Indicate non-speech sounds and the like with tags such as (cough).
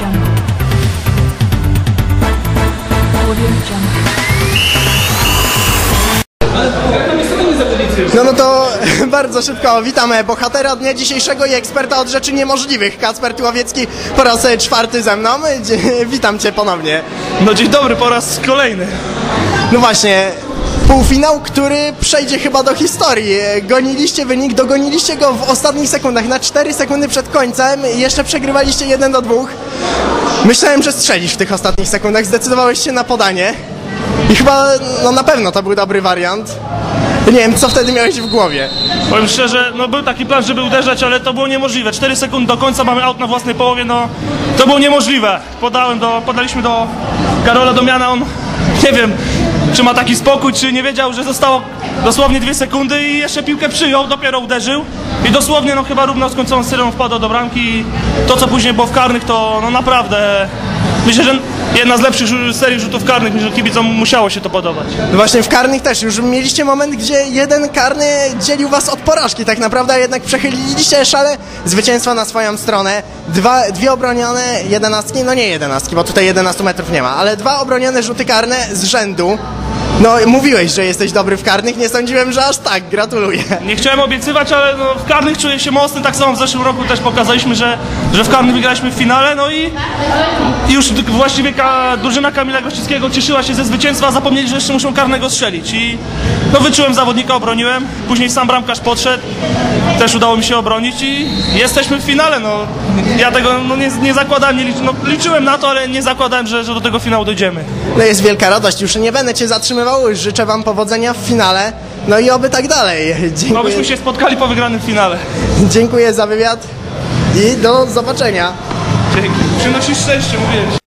Jungle. Audio Jungle. No no to (laughs) bardzo szybko witamy bohatera dnia dzisiejszego i eksperta od rzeczy niemożliwych. Kacper Tuławiecki po raz e, czwarty ze mną. (laughs) Witam cię ponownie. No dzień dobry, po raz kolejny. No właśnie, półfinał, który przejdzie chyba do historii. Goniliście wynik, dogoniliście go w ostatnich sekundach, na 4 sekundy przed końcem. Jeszcze przegrywaliście 1 do 2. Myślałem, że strzelisz w tych ostatnich sekundach, zdecydowałeś się na podanie. I chyba, no na pewno to był dobry wariant. Nie wiem, co wtedy miałeś w głowie. Powiem szczerze, no był taki plan, żeby uderzać, ale to było niemożliwe. 4 sekundy do końca mamy aut na własnej połowie, no to było niemożliwe. Podałem do, podaliśmy do Karola Domiana, on nie wiem, czy ma taki spokój, czy nie wiedział, że zostało dosłownie 2 sekundy i jeszcze piłkę przyjął, dopiero uderzył. I dosłownie, no chyba równo skończoną syreną wpadł do bramki i to, co później było w karnych, to no naprawdę... Myślę, że jedna z lepszych serii rzutów karnych, myślę, że kibicom musiało się to podobać. No Właśnie w karnych też już mieliście moment, gdzie jeden karny dzielił was od porażki tak naprawdę, jednak przechyliliście szale zwycięstwa na swoją stronę. Dwa, dwie obronione jedenastki, no nie jedenastki, bo tutaj 11 metrów nie ma, ale dwa obronione rzuty karne z rzędu. No mówiłeś, że jesteś dobry w karnych, nie sądziłem, że aż tak, gratuluję. Nie chciałem obiecywać, ale no, w karnych czuję się mocny. Tak samo w zeszłym roku też pokazaliśmy, że, że w karnych wygraliśmy w finale. No i już właściwie ka, drużyna Kamila Gościckiego cieszyła się ze zwycięstwa, zapomnieli, że jeszcze muszą karnego strzelić. I no, wyczułem zawodnika, obroniłem. Później sam bramkarz podszedł. Też udało mi się obronić i jesteśmy w finale. No, ja tego no, nie, nie zakładałem, nie liczy, no, liczyłem na to, ale nie zakładałem, że, że do tego finału dojdziemy. No jest wielka radość, już nie będę cię zatrzymywał, życzę wam powodzenia w finale, no i oby tak dalej. Dziękuję, Obyśmy się spotkali po wygranym finale. dziękuję za wywiad i do zobaczenia. Dzięki. Przynosisz szczęście, Jungle.